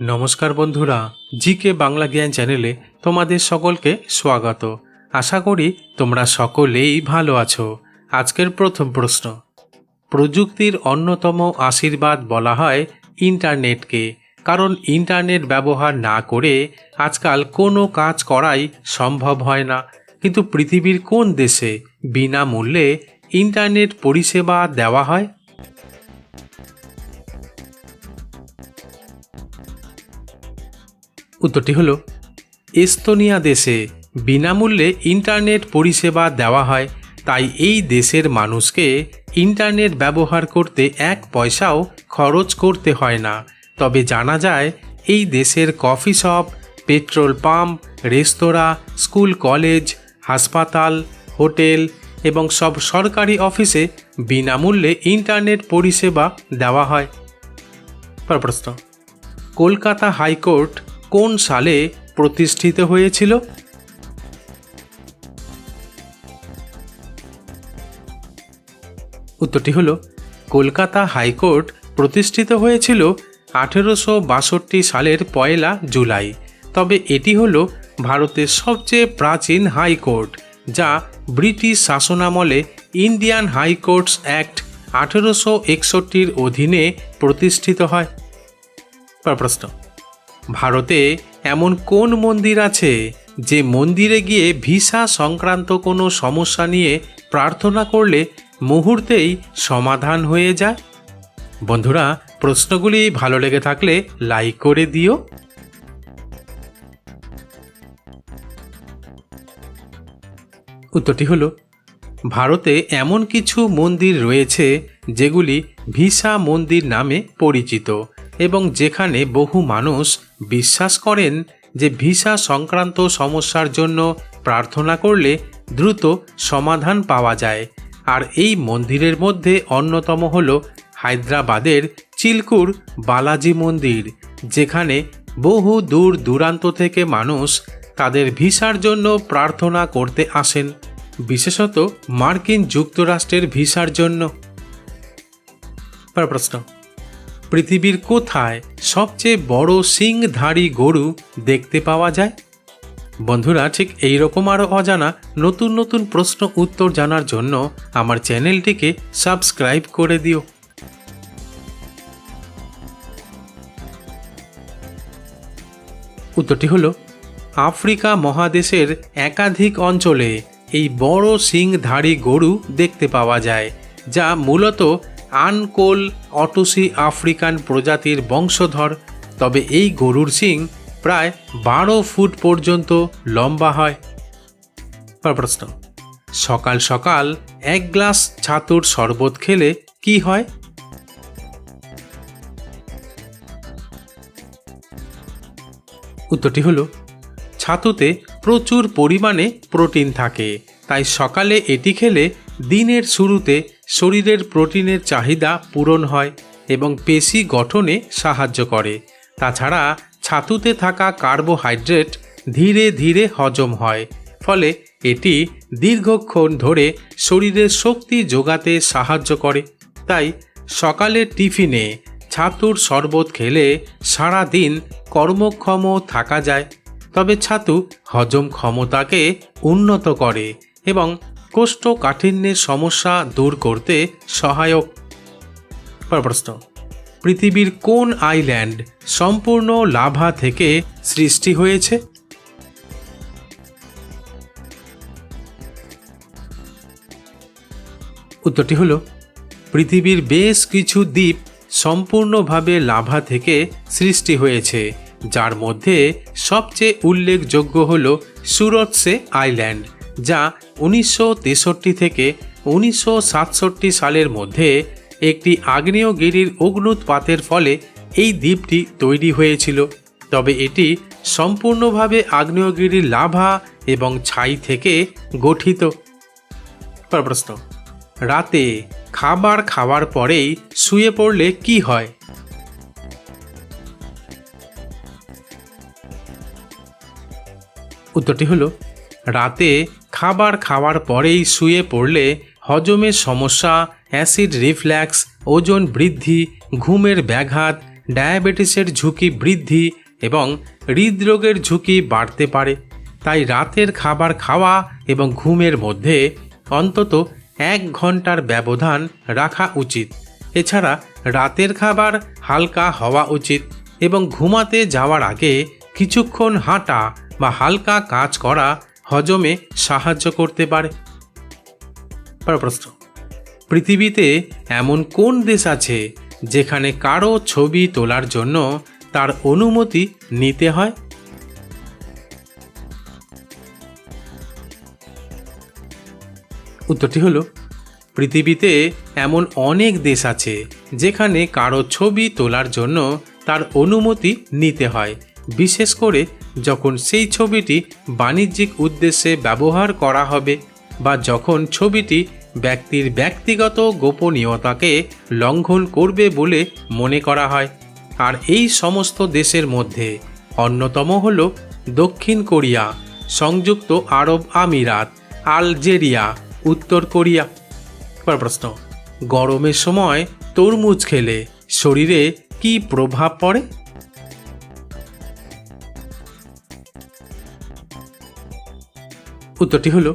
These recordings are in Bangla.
নমস্কার বন্ধুরা জি কে বাংলা জ্ঞান চ্যানেলে তোমাদের সকলকে স্বাগত। আশা করি তোমরা সকলেই ভালো আছো। আজকের প্রথম প্রশ্ন। প্রযুক্তির অন্যতম আশীর্বাদ বলা হয় ইন্টারনেটকে, কারণ ইন্টারনেট ব্যবহার না করে আজকাল কোনো কাজ করাই সম্ভব হয় না। কিন্তু পৃথিবীর কোন দেশে বিনামূল্যে ইন্টারনেট পরিষেবা দেওয়া হয়? উত্তরটি হলো, এস্তোনিয়া দেশে বিনামূল্যে ইন্টারনেট পরিষেবা দেওয়া হয়, তাই এই দেশের মানুষকে ইন্টারনেট ব্যবহার করতে এক পয়সাও খরচ করতে হয় না। তবে জানা যায়, এই দেশের কফি শপ, পেট্রোল পাম্প, রেস্তোরাঁ, স্কুল কলেজ, হাসপাতাল, হোটেল এবং সব সরকারি অফিসে বিনামূল্যে ইন্টারনেট পরিষেবা দেওয়া হয়। প্রশ্ন, কলকাতা হাইকোর্ট কোন সালে প্রতিষ্ঠিত হয়েছিল? উত্তরটি হলো, কলকাতা হাইকোর্ট প্রতিষ্ঠিত হয়েছিল আঠেরোশো বাষট্টি সালের পয়লা জুলাই। তবে এটি হল ভারতের সবচেয়ে প্রাচীন হাইকোর্ট, যা ব্রিটিশ শাসনামলে ইন্ডিয়ান হাইকোর্টস অ্যাক্ট আঠেরোশো একষট্টির অধীনে প্রতিষ্ঠিত হয়। প্রশ্ন ভারতে এমন কোন মন্দির আছে যে মন্দিরে গিয়ে ভিসা সংক্রান্ত কোনো সমস্যা নিয়ে প্রার্থনা করলে মুহূর্তেই সমাধান হয়ে যায়? বন্ধুরা, প্রশ্নগুলি ভালো লেগে থাকলে লাইক করে দিও। উত্তরটি হলো, ভারতে এমন কিছু মন্দির রয়েছে যেগুলি ভিসা মন্দির নামে পরিচিত। এবং যেখানে বহু মানুষ বিশ্বাস করেন যে ভিসা সংক্রান্ত সমস্যার জন্য প্রার্থনা করলে দ্রুত সমাধান পাওয়া যায়। আর এই মন্দিরের মধ্যে অন্যতম হল হায়দ্রাবাদের চিলকুর বালাজি মন্দির, যেখানে বহু দূর দূরান্ত থেকে মানুষ তাদের ভিসার জন্য প্রার্থনা করতে আসেন, বিশেষত মার্কিন যুক্তরাষ্ট্রের ভিসার জন্য। প্রশ্ন। পৃথিবীর কোথায় সবচেয়ে বড় সিংধারী গরু দেখতে পাওয়া যায়? বন্ধুরা, ঠিক এই রকম আরও অজানা নতুন নতুন প্রশ্ন উত্তর জানার জন্য আমার চ্যানেলটিকে সাবস্ক্রাইব করে দিও। উত্তরটি হলো, আফ্রিকা মহাদেশের একাধিক অঞ্চলে এই বড় সিংধারী গরু দেখতে পাওয়া যায়, যা মূলত আনকোল অটুসি আফ্রিকান প্রজাতির বংশধর, তবে এই গরুর সিং প্রায় বারো ফুট পর্যন্ত লম্বা হয়। প্রশ্ন, সকাল সকাল এক গ্লাস ছাতুর শরবত খেলে কি হয়? উত্তরটি হলো, ছাতুতে প্রচুর পরিমাণে প্রোটিন থাকে, তাই সকালে এটি খেলে দিনের শুরুতে শরীরের প্রোটিনের চাহিদা পূরণ হয় এবং পেশি গঠনে সাহায্য করে। তাছাড়া ছাতুতে থাকা কার্বোহাইড্রেট ধীরে ধীরে হজম হয়, ফলে এটি দীর্ঘক্ষণ ধরে শরীরের শক্তি যোগাতে সাহায্য করে। তাই সকালে টিফিনে ছাতুর শরবত খেলে সারা দিন কর্মক্ষম থাকা যায়, তবে ছাতু হজম ক্ষমতাকে উন্নত করে এবং কোষ্ঠকাঠিন্যের সমস্যা দূর করতে সহায়ক পর প্রশ্ন পৃথিবীর কোন আইল্যান্ড সম্পূর্ণ লাভা থেকে সৃষ্টি হয়েছে? উত্তরটি হল, পৃথিবীর বেশ কিছু দ্বীপ সম্পূর্ণভাবে লাভা থেকে সৃষ্টি হয়েছে, যার মধ্যে সবচেয়ে উল্লেখযোগ্য হল সুরৎসে আইল্যান্ড। যা উনিশশো তেষট্টি থেকে উনিশশো সাতষট্টি সালের মধ্যে একটি আগ্নেয়গিরির অগ্নুৎপাতের ফলে এই দ্বীপটি তৈরি হয়েছিল। তবে এটি সম্পূর্ণভাবে আগ্নেয়গিরির লাভা এবং ছাই থেকে গঠিত। প্রশ্ন, রাতে খাবার খাওয়ার পরেই শুয়ে পড়লে কি হয়? উত্তরটি হলো রাতে খাবার খাওয়ার পরেই শুয়ে পড়লে হজমের সমস্যা, অ্যাসিড রিফ্ল্যাক্স, ওজন বৃদ্ধি, ঘুমের ব্যাঘাত, ডায়াবেটিসের ঝুঁকি বৃদ্ধি এবং হৃদরোগের ঝুঁকি বাড়তে পারে। তাই রাতের খাবার খাওয়া এবং ঘুমের মধ্যে অন্তত এক ঘণ্টার ব্যবধান রাখা উচিত। এছাড়া রাতের খাবার হালকা হওয়া উচিত এবং ঘুমাতে যাওয়ার আগে কিছুক্ষণ হাঁটা বা হালকা কাজ করা হজমে সাহায্য করতে পারে। প্রশ্ন। পৃথিবীতে এমন কোন দেশ আছে যেখানে কারও ছবি তোলার জন্য তার অনুমতি নিতে হয়? উত্তরটি হলো, পৃথিবীতে এমন অনেক দেশ আছে যেখানে কারও ছবি তোলার জন্য তার অনুমতি নিতে হয়, বিশেষ করে যখন সেই ছবিটি বাণিজ্যিক উদ্দেশ্যে ব্যবহার করা হবে বা যখন ছবিটি ব্যক্তির ব্যক্তিগত গোপনীয়তাকে লঙ্ঘন করবে বলে মনে করা হয়। আর এই সমস্ত দেশের মধ্যে অন্যতম হল দক্ষিণ কোরিয়া, সংযুক্ত আরব আমিরাত, আলজেরিয়া, উত্তর কোরিয়া। এবার প্রশ্ন, গরমের সময় তরমুজ খেলে শরীরে কি প্রভাব পড়ে? উত্তরটি হলো,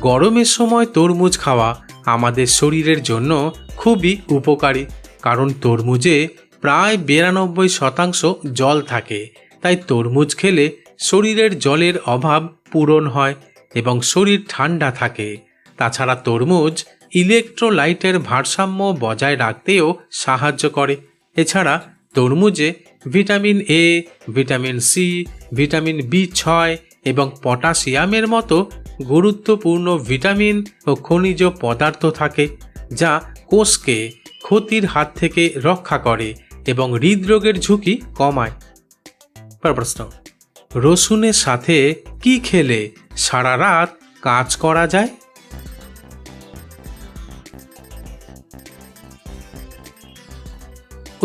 গরমের সময় তরমুজ খাওয়া আমাদের শরীরের জন্য খুবই উপকারী, কারণ তরমুজে প্রায় বিরানব্বই শতাংশ জল থাকে। তাই তরমুজ খেলে শরীরের জলের অভাব পূরণ হয় এবং শরীর ঠান্ডা থাকে। তাছাড়া তরমুজ ইলেকট্রোলাইটের ভারসাম্য বজায় রাখতেও সাহায্য করে। এছাড়া তরমুজে vitamin A vitamin C vitamin B ছয় এবং পটাশিয়ামের মতো গুরুত্বপূর্ণ ভিটামিন ও খনিজ পদার্থ থাকে, যা কোষকে ক্ষতির হাত থেকে রক্ষা করে এবং হৃদরোগের ঝুঁকি কমায়। প্রশ্ন, রসুনের সাথে কি খেলে সারা রাত কাজ করা যায়?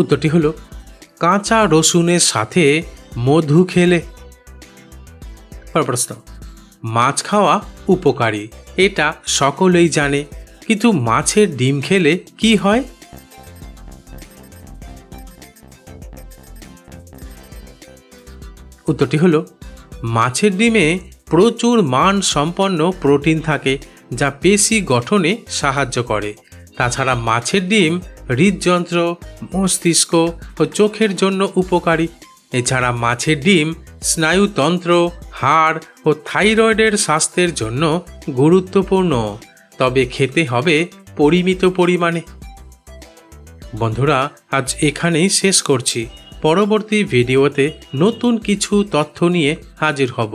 উত্তরটি হলো, কাঁচা রসুনের সাথে মধু খেলে প্রশ্ন। মাছ খাওয়া উপকারী, এটা সকলেই জানে। কিন্তু মাছের ডিম খেলে কি হয়? উত্তরটি হলো, মাছের ডিমে প্রচুর মান সম্পন্ন প্রোটিন থাকে, যা পেশি গঠনে সাহায্য করে। তাছাড়া মাছের ডিম হৃদযন্ত্র, মস্তিষ্ক ও চোখের জন্য উপকারী। এছাড়া মাছের ডিম স্নায়ুতন্ত্র, হাড় ও থাইরয়েডের স্বাস্থ্যের জন্য গুরুত্বপূর্ণ। তবে খেতে হবে পরিমিত পরিমাণে। বন্ধুরা, আজ এখানেই শেষ করছি। পরবর্তী ভিডিওতে নতুন কিছু তথ্য নিয়ে হাজির হব।